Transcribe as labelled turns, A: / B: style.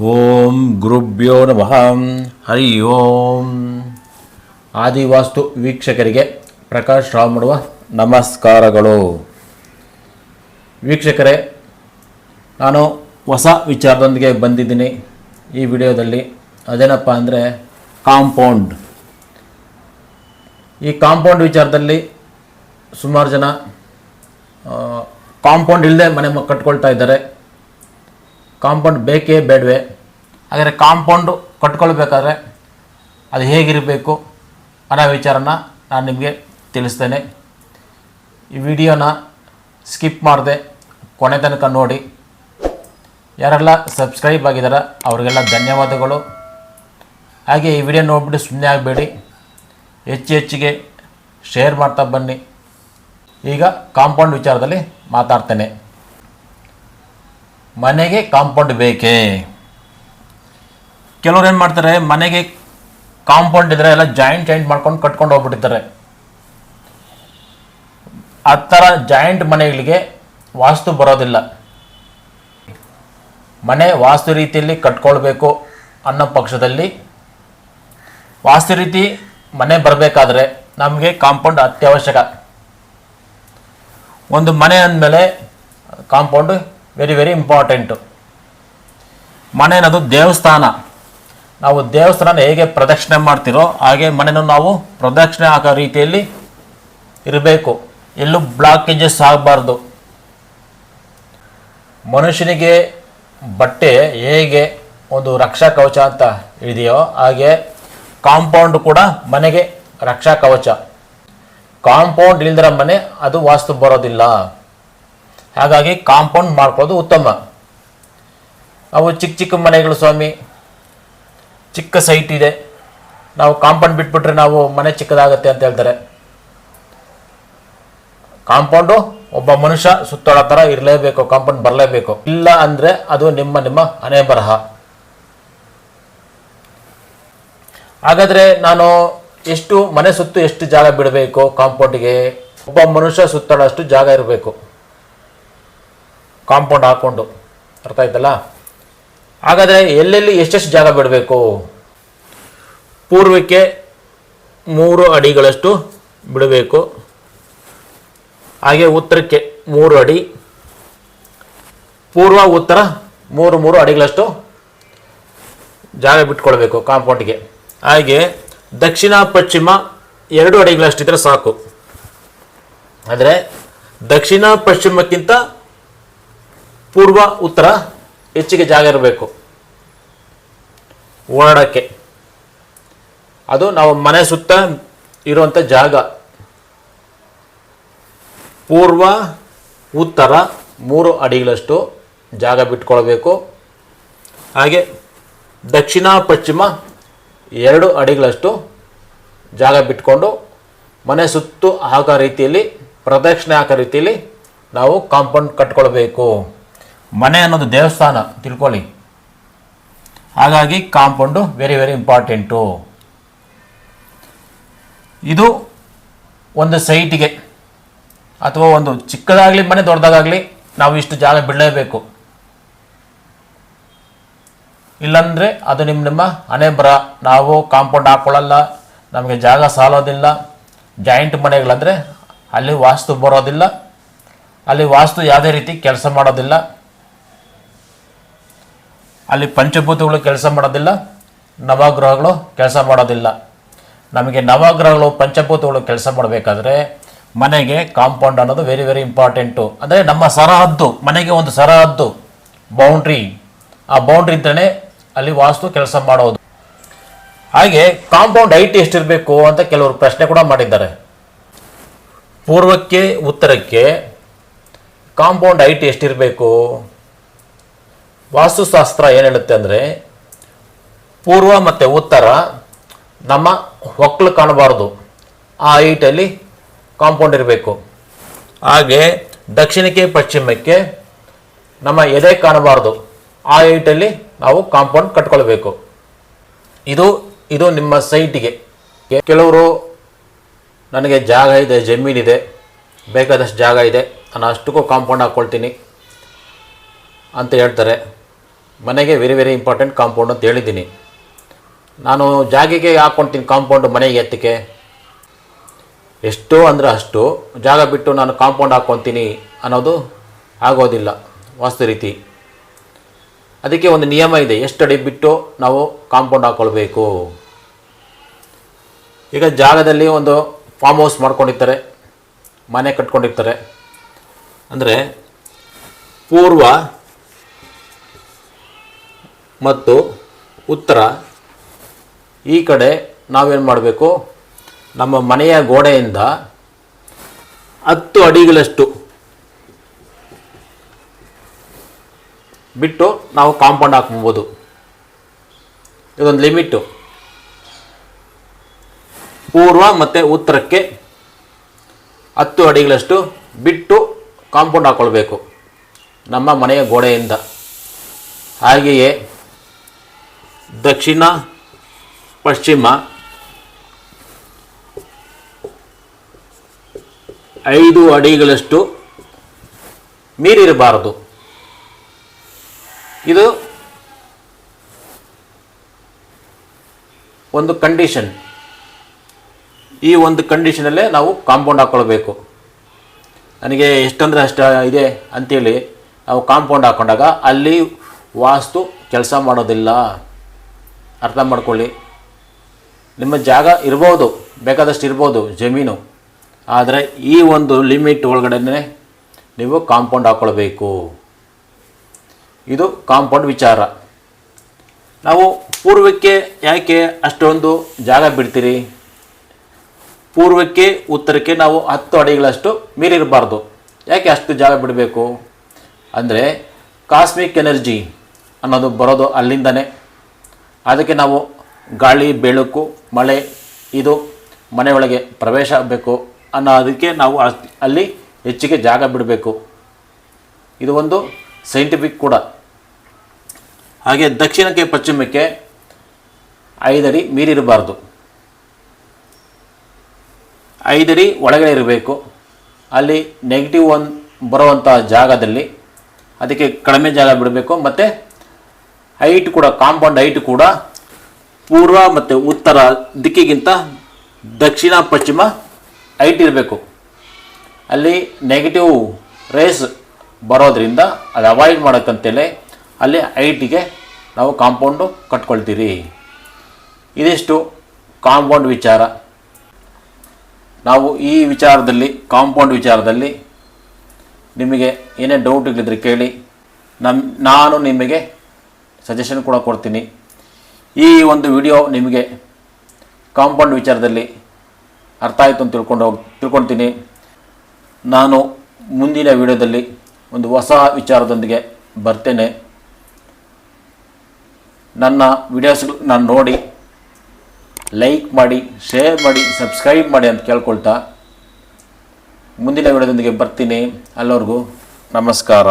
A: ಓಂ ಗುರುಭ್ಯೋ ನಮಃ. ಹರಿ ಓಂ. ಆದಿವಾಸ್ತು ವೀಕ್ಷಕರಿಗೆ ಪ್ರಕಾಶ್ ರಾವ್ ಮಾಡುವ ನಮಸ್ಕಾರಗಳು. ವೀಕ್ಷಕರೇ, ನಾನು ಹೊಸ ವಿಚಾರದೊಂದಿಗೆ ಬಂದಿದ್ದೀನಿ. ಈ ವಿಡಿಯೋದಲ್ಲಿ ಅದೇನಪ್ಪ ಅಂದರೆ ಕಾಂಪೌಂಡ್. ಈ ಕಾಂಪೌಂಡ್ ವಿಚಾರದಲ್ಲಿ ಸುಮಾರು ಜನ ಕಾಂಪೌಂಡ್ ಇಲ್ಲದೆ ಮನೆ ಕಟ್ಕೊಳ್ತಾ ಇದ್ದಾರೆ. ಕಾಂಪೌಂಡ್ ಬೇಕೇ ಬೇಡವೆ. ಹಾಗಾದರೆ ಕಾಂಪೌಂಡು ಕಟ್ಕೊಳ್ಬೇಕಾದ್ರೆ ಅದು ಹೇಗಿರಬೇಕು ಅನ್ನೋ ವಿಚಾರನ ನಾನು ನಿಮಗೆ ತಿಳಿಸ್ತೇನೆ. ಈ ವಿಡಿಯೋನ ಸ್ಕಿಪ್ ಮಾಡಿದೆ ಕೊನೆ ತನಕ ನೋಡಿ. ಯಾರೆಲ್ಲ ಸಬ್ಸ್ಕ್ರೈಬ್ ಆಗಿದ್ದಾರೆ ಅವರಿಗೆಲ್ಲ ಧನ್ಯವಾದಗಳು. ಹಾಗೆ ಈ ವಿಡಿಯೋ ನೋಡಿಬಿಟ್ಟು ಸುಮ್ಮನೆ ಆಗಬೇಡಿ. ಹೆಚ್ಚು ಹೆಚ್ಚಿಗೆ ಶೇರ್ ಮಾಡ್ತಾ ಬನ್ನಿ. ಈಗ ಕಾಂಪೌಂಡ್ ವಿಚಾರದಲ್ಲಿ ಮಾತಾಡ್ತೇನೆ. ಮನೆಗೆ ಕಾಂಪೌಂಡ್ ಬೇಕೇ? ಕೆಲವ್ರು ಏನು ಮಾಡ್ತಾರೆ, ಮನೆಗೆ ಕಾಂಪೌಂಡ್ ಇದ್ರೆ ಎಲ್ಲ ಜಾಯಿಂಟ್ ಜಾಯಿಂಟ್ ಮಾಡ್ಕೊಂಡು ಕಟ್ಕೊಂಡು ಹೋಗ್ಬಿಟ್ಟಿರ್ತಾರೆ. ಆ ಥರ ಜಾಯಿಂಟ್ ಮನೆಗಳಿಗೆ ವಾಸ್ತು ಬರೋದಿಲ್ಲ. ಮನೆ ವಾಸ್ತು ರೀತಿಯಲ್ಲಿ ಕಟ್ಕೊಳ್ಬೇಕು ಅನ್ನೋ ಪಕ್ಷದಲ್ಲಿ ವಾಸ್ತು ರೀತಿ ಮನೆ ಬರಬೇಕಾದ್ರೆ ನಮಗೆ ಕಾಂಪೌಂಡ್ ಅತ್ಯವಶ್ಯಕ. ಒಂದು ಮನೆ ಅಂದಮೇಲೆ ಕಾಂಪೌಂಡ್ ವೆರಿ ವೆರಿ ಇಂಪಾರ್ಟೆಂಟು ಮನೆ ಅನ್ನೋದು ದೇವಸ್ಥಾನ. ನಾವು ದೇವಸ್ಥಾನ ಹೇಗೆ ಪ್ರದಕ್ಷಿಣೆ ಮಾಡ್ತಿರೋ ಹಾಗೆ ಮನೆಯನ್ನು ನಾವು ಪ್ರದಕ್ಷಿಣೆ ಹಾಕೋ ರೀತಿಯಲ್ಲಿ ಇರಬೇಕು. ಎಲ್ಲೂ ಬ್ಲಾಕೇಜಸ್ ಆಗಬಾರ್ದು. ಮನುಷ್ಯನಿಗೆ ಬಟ್ಟೆ ಹೇಗೆ ಒಂದು ರಕ್ಷಾ ಕವಚ ಅಂತ ಇದೆಯೋ ಹಾಗೆ ಕಾಂಪೌಂಡ್ ಕೂಡ ಮನೆಗೆ ರಕ್ಷಾ ಕವಚ. ಕಾಂಪೌಂಡ್ ಇಲ್ದಿರೋ ಮನೆ ಅದು ವಾಸ್ತು ಬರೋದಿಲ್ಲ. ಹಾಗಾಗಿ ಕಾಂಪೌಂಡ್ ಮಾಡ್ಕೊಳ್ಳೋದು ಉತ್ತಮ. ನಾವು ಚಿಕ್ಕ ಚಿಕ್ಕ ಮನೆಗಳು ಸ್ವಾಮಿ, ಚಿಕ್ಕ ಸೈಟ್ ಇದೆ. ನಾವು ಕಾಂಪೌಂಡ್ ಬಿಟ್ಬಿಟ್ರೆ ನಾವು ಮನೆ ಚಿಕ್ಕದಾಗತ್ತೆ ಅಂತ ಹೇಳ್ತಾರೆ. ಕಾಂಪೌಂಡು ಒಬ್ಬ ಮನುಷ್ಯ ಸುತ್ತಾಡೋ ಥರ ಇರಲೇಬೇಕು, ಕಾಂಪೌಂಡ್ ಬರಲೇಬೇಕು. ಇಲ್ಲ ಅಂದರೆ ಅದು ನಿಮ್ಮ ನಿಮ್ಮ ಹಣೆ ಬರಹ. ಹಾಗಾದರೆ ನಾನು ಎಷ್ಟು ಮನೆ ಸುತ್ತು ಎಷ್ಟು ಜಾಗ ಬಿಡಬೇಕು ಕಾಂಪೌಂಡಿಗೆ? ಒಬ್ಬ ಮನುಷ್ಯ ಸುತ್ತಾಡೋಷ್ಟು ಜಾಗ ಇರಬೇಕು. ಕಾಂಪೌಂಡ್ ಹಾಕ್ಕೊಂಡು ಅರ್ಥ ಆಯ್ತಲ್ಲ? ಹಾಗಾದರೆ ಎಲ್ಲೆಲ್ಲಿ ಎಷ್ಟೆಷ್ಟು ಜಾಗ ಬಿಡಬೇಕು? ಪೂರ್ವಕ್ಕೆ ಮೂರು ಅಡಿಗಳಷ್ಟು ಬಿಡಬೇಕು. ಹಾಗೆ ಉತ್ತರಕ್ಕೆ ಮೂರು ಅಡಿ. ಪೂರ್ವ, ಉತ್ತರ ಮೂರು ಮೂರು ಅಡಿಗಳಷ್ಟು ಜಾಗ ಬಿಟ್ಕೊಳ್ಬೇಕು ಕಾಂಪೌಂಡ್ಗೆ. ಹಾಗೆ ದಕ್ಷಿಣ, ಪಶ್ಚಿಮ ಎರಡು ಅಡಿಗಳಷ್ಟಿದ್ರೆ ಸಾಕು. ಆದರೆ ದಕ್ಷಿಣ, ಪಶ್ಚಿಮಕ್ಕಿಂತ ಪೂರ್ವ, ಉತ್ತರ, ಹೆಚ್ಚಿಗೆ ಜಾಗ ಇರಬೇಕು. ಓಡಾಡೋಕ್ಕೆ ಅದು ನಾವು ಮನೆ ಸುತ್ತ ಇರುವಂಥ ಜಾಗ. ಪೂರ್ವ, ಉತ್ತರ ಮೂರು ಅಡಿಗಳಷ್ಟು ಜಾಗ ಬಿಟ್ಕೊಳ್ಬೇಕು. ಹಾಗೆ ದಕ್ಷಿಣ, ಪಶ್ಚಿಮ ಎರಡು ಅಡಿಗಳಷ್ಟು ಜಾಗ ಬಿಟ್ಕೊಂಡು ಮನೆ ಸುತ್ತು ಹಾಕೋ ರೀತಿಯಲ್ಲಿ, ಪ್ರದಕ್ಷಿಣೆ ಹಾಕೋ ರೀತಿಯಲ್ಲಿ ನಾವು ಕಾಂಪೌಂಡ್ ಕಟ್ಕೊಳ್ಬೇಕು. ಮನೆ ಅನ್ನೋದು ದೇವಸ್ಥಾನ, ತಿಳ್ಕೊಳ್ಳಿ. ಹಾಗಾಗಿ ಕಾಂಪೌಂಡು ವೆರಿ ವೆರಿ ಇಂಪಾರ್ಟೆಂಟು ಇದು ಒಂದು ಸೈಟಿಗೆ ಅಥವಾ ಒಂದು ಚಿಕ್ಕದಾಗಲಿ ಮನೆ ದೊಡ್ಡದಾಗಲಿ ನಾವು ಇಷ್ಟು ಜಾಗ ಬಿಡಲೇಬೇಕು. ಇಲ್ಲಾಂದರೆ ಅದು ನಿಮ್ಮ ನಿಮ್ಮ ಹಣೆ ನಾವು ಕಾಂಪೌಂಡ್ ಹಾಕ್ಕೊಳ್ಳಲ್ಲ ನಮಗೆ ಜಾಗ ಸಾಲೋದಿಲ್ಲ. ಜಾಯಿಂಟ್ ಮನೆಗಳಂದರೆ ಅಲ್ಲಿ ವಾಸ್ತು ಬರೋದಿಲ್ಲ. ಅಲ್ಲಿ ವಾಸ್ತು ಯಾವುದೇ ರೀತಿ ಕೆಲಸ ಮಾಡೋದಿಲ್ಲ. ಅಲ್ಲಿ ಪಂಚಭೂತಗಳು ಕೆಲಸ ಮಾಡೋದಿಲ್ಲ, ನವಗ್ರಹಗಳು ಕೆಲಸ ಮಾಡೋದಿಲ್ಲ. ನಮಗೆ ನವಗ್ರಹಗಳು, ಪಂಚಭೂತಗಳು ಕೆಲಸ ಮಾಡಬೇಕಾದ್ರೆ ಮನೆಗೆ ಕಾಂಪೌಂಡ್ ಅನ್ನೋದು ವೆರಿ ವೆರಿ ಇಂಪಾರ್ಟೆಂಟು ಅಂದರೆ ನಮ್ಮ ಸರಹದ್ದು, ಮನೆಗೆ ಒಂದು ಸರಹದ್ದು ಬೌಂಡ್ರಿ ಆ ಬೌಂಡ್ರಿ ಇದ್ದಾನೆ ಅಲ್ಲಿ ವಾಸ್ತು ಕೆಲಸ ಮಾಡೋದು. ಹಾಗೆ ಕಾಂಪೌಂಡ್ ಹೈಟ್ ಎಷ್ಟಿರಬೇಕು ಅಂತ ಕೆಲವರು ಪ್ರಶ್ನೆ ಕೂಡ ಮಾಡಿದ್ದಾರೆ. ಪೂರ್ವಕ್ಕೆ, ಉತ್ತರಕ್ಕೆ ಕಾಂಪೌಂಡ್ ಹೈಟ್ ಎಷ್ಟಿರಬೇಕು? ವಾಸ್ತುಶಾಸ್ತ್ರ ಏನು ಹೇಳುತ್ತೆ ಅಂದರೆ ಪೂರ್ವ ಮತ್ತು ಉತ್ತರ ನಮ್ಮ ಹೊಕ್ಕಲು ಕಾಣಬಾರ್ದು. ಆ ಹೈಟಲ್ಲಿ ಕಾಂಪೌಂಡ್ ಇರಬೇಕು. ಹಾಗೆ ದಕ್ಷಿಣಕ್ಕೆ ಪಶ್ಚಿಮಕ್ಕೆ ನಮ್ಮ ಎದೆ ಕಾಣಬಾರ್ದು. ಆ ಹೈಟಲ್ಲಿ ನಾವು ಕಾಂಪೌಂಡ್ ಕಟ್ಕೊಳ್ಬೇಕು. ಇದು ಇದು ನಿಮ್ಮ ಸೈಟಿಗೆ. ಕೆಲವರು ನನಗೆ ಜಾಗ ಇದೆ ಜಮೀನಿದೆ ಬೇಕಾದಷ್ಟು ಜಾಗ ಇದೆ, ನಾನು ಅಷ್ಟಕ್ಕೂ ಕಾಂಪೌಂಡ್ ಹಾಕ್ಕೊಳ್ತೀನಿ ಅಂತ ಹೇಳ್ತಾರೆ. ಮನೆಗೆ ವೆರಿ ವೆರಿ ಇಂಪಾರ್ಟೆಂಟ್ ಕಾಂಪೌಂಡ್ ಅಂತ ಹೇಳಿದ್ದೀನಿ. ನಾನು ಜಾಗಿಗೆ ಹಾಕ್ಕೊಳ್ತೀನಿ ಕಾಂಪೌಂಡ್ ಮನೆಗೆ ಎತ್ತಕ್ಕೆ ಎಷ್ಟು ಅಂದರೆ ಅಷ್ಟು. ಜಾಗ ಬಿಟ್ಟು ನಾನು ಕಾಂಪೌಂಡ್ ಹಾಕ್ಕೊತೀನಿ ಅನ್ನೋದು ಆಗೋದಿಲ್ಲ, ವಾಸ್ತು ರೀತಿ. ಅದಕ್ಕೆ ಒಂದು ನಿಯಮ ಇದೆ ಎಷ್ಟು ಅಡಿ ಬಿಟ್ಟು ನಾವು ಕಾಂಪೌಂಡ್ ಹಾಕ್ಕೊಳ್ಬೇಕು ಈಗ ಜಾಗದಲ್ಲಿ ಒಂದು ಫಾರ್ಮ್ ಹೌಸ್ ಮಾಡ್ಕೊಂಡಿರ್ತಾರೆ, ಮನೆ ಕಟ್ಕೊಂಡಿರ್ತಾರೆ. ಅಂದರೆ ಪೂರ್ವ ಮತ್ತು ಉತ್ತರ, ಈ ಕಡೆ ನಾವೇನು ಮಾಡಬೇಕು? ನಮ್ಮ ಮನೆಯ ಗೋಡೆಯಿಂದ ಹತ್ತು ಅಡಿಗಳಷ್ಟು ಬಿಟ್ಟು ನಾವು ಕಾಂಪೌಂಡ್ ಹಾಕ್ಬೋದು. ಇದೊಂದು ಲಿಮಿಟ್ಟು ಪೂರ್ವ ಮತ್ತು ಉತ್ತರಕ್ಕೆ ಹತ್ತು ಅಡಿಗಳಷ್ಟು ಬಿಟ್ಟು ಕಾಂಪೌಂಡ್ ಹಾಕ್ಕೊಳ್ಬೇಕು ನಮ್ಮ ಮನೆಯ ಗೋಡೆಯಿಂದ. ಹಾಗೆಯೇ ದಕ್ಷಿಣ, ಪಶ್ಚಿಮ, ಐದು ಅಡಿಗಳಷ್ಟು ಮೀರಿರಬಾರದು. ಇದು ಒಂದು ಕಂಡೀಷನ್ ಈ ಒಂದು ಕಂಡೀಷನಲ್ಲೇ ನಾವು ಕಾಂಪೌಂಡ್ ಹಾಕ್ಕೊಳ್ಬೇಕು ನನಗೆ ಎಷ್ಟಂದರೆ ಅಷ್ಟು ಇದೆ ಅಂಥೇಳಿ ನಾವು ಕಾಂಪೌಂಡ್ ಹಾಕ್ಕೊಂಡಾಗ ಅಲ್ಲಿ ವಾಸ್ತು ಕೆಲಸ ಮಾಡೋದಿಲ್ಲ. ಅರ್ಥ ಮಾಡ್ಕೊಳ್ಳಿ. ನಿಮ್ಮ ಜಾಗ ಇರ್ಬೋದು, ಬೇಕಾದಷ್ಟು ಇರ್ಬೋದು, ಜಮೀನು. ಆದರೆ ಈ ಒಂದು ಲಿಮಿಟ್ ಒಳಗಡೆನೇ ನೀವು ಕಾಂಪೌಂಡ್ ಹಾಕ್ಕೊಳ್ಬೇಕು ಇದು ಕಾಂಪೌಂಡ್ ವಿಚಾರ. ನಾವು ಪೂರ್ವಕ್ಕೆ ಯಾಕೆ ಅಷ್ಟೊಂದು ಜಾಗ ಬಿಡ್ತೀರಿ? ಪೂರ್ವಕ್ಕೆ, ಉತ್ತರಕ್ಕೆ ನಾವು ಹತ್ತು ಅಡಿಗಳಷ್ಟು ಮೀರಿರಬಾರ್ದು. ಯಾಕೆ ಅಷ್ಟು ಜಾಗ ಬಿಡಬೇಕು? ಅಂದರೆ ಕಾಸ್ಮಿಕ್ ಎನರ್ಜಿ ಅನ್ನೋದು ಬರೋದು ಅಲ್ಲಿಂದನೇ. ಅದಕ್ಕೆ ನಾವು ಗಾಳಿ, ಬೆಳಕು, ಮಳೆ, ಇದು ಮನೆಯೊಳಗೆ ಪ್ರವೇಶ ಆಗಬೇಕು ಅನ್ನೋದಕ್ಕೆ ನಾವು ಅಲ್ಲಿ ಹೆಚ್ಚಿಗೆ ಜಾಗ ಬಿಡಬೇಕು. ಇದು ಒಂದು ಸೈಂಟಿಫಿಕ್ ಕೂಡ. ಹಾಗೆ ದಕ್ಷಿಣಕ್ಕೆ ಪಶ್ಚಿಮಕ್ಕೆ ಐದಡಿ ಮೀರಿರಬಾರ್ದು. ಐದಡಿ ಒಳಗಡೆ ಇರಬೇಕು. ಅಲ್ಲಿ ನೆಗೆಟಿವ್ ಒನ್ ಬರುವಂಥ ಜಾಗದಲ್ಲಿ ಅದಕ್ಕೆ ಕಡಿಮೆ ಜಾಗ ಬಿಡಬೇಕು ಮತ್ತು ಹೈಟ್ ಕೂಡ ಕಾಂಪೌಂಡ್ ಹೈಟ್ ಕೂಡ ಪೂರ್ವ ಮತ್ತು ಉತ್ತರ ದಿಕ್ಕಿಗಿಂತ ದಕ್ಷಿಣ ಪಶ್ಚಿಮ ಹೈಟ್ ಇರಬೇಕು. ಅಲ್ಲಿ ನೆಗೆಟಿವ್ ರೇಸ್ ಬರೋದ್ರಿಂದ ಅದು ಅವಾಯ್ಡ್ ಮಾಡೋಕ್ಕಂತೇಳಿ ಅಲ್ಲಿ ಹೈಟಿಗೆ ನಾವು ಕಾಂಪೌಂಡು ಕಟ್ಕೊಳ್ತೀರಿ. ಇದಿಷ್ಟು ಕಾಂಪೌಂಡ್ ವಿಚಾರ. ನಾವು ಈ ವಿಚಾರದಲ್ಲಿ ಕಾಂಪೌಂಡ್ ವಿಚಾರದಲ್ಲಿ ನಿಮಗೆ ಏನೇ ಡೌಟ್ಗಳಿದ್ರೆ ಕೇಳಿ. ನಮ್ಮ ನಾನು ನಿಮಗೆ ಸಜೆಷನ್ ಕೂಡ ಕೊಡ್ತೀನಿ. ಈ ಒಂದು ವಿಡಿಯೋ ನಿಮಗೆ ಕಾಂಪೌಂಡ್ ವಿಚಾರದಲ್ಲಿ ಅರ್ಥ ಆಯಿತು ಅಂತ ತಿಳ್ಕೊಂಡು ಹೋಗಿ, ತಿಳ್ಕೊಳ್ತೀನಿ. ನಾನು ಮುಂದಿನ ವಿಡಿಯೋದಲ್ಲಿ ಒಂದು ಹೊಸ ವಿಚಾರದೊಂದಿಗೆ ಬರ್ತೇನೆ. ನನ್ನ ವಿಡಿಯೋಸ್ ನಾನು ನೋಡಿ ಲೈಕ್ ಮಾಡಿ ಶೇರ್ ಮಾಡಿ ಸಬ್ಸ್ಕ್ರೈಬ್ ಮಾಡಿ ಅಂತ ಕೇಳ್ಕೊಳ್ತಾ, ಮುಂದಿನ ವಿಡಿಯೋದೊಂದಿಗೆ ಬರ್ತೀನಿ. ಅಲ್ಲವ್ರಿಗೂ ನಮಸ್ಕಾರ.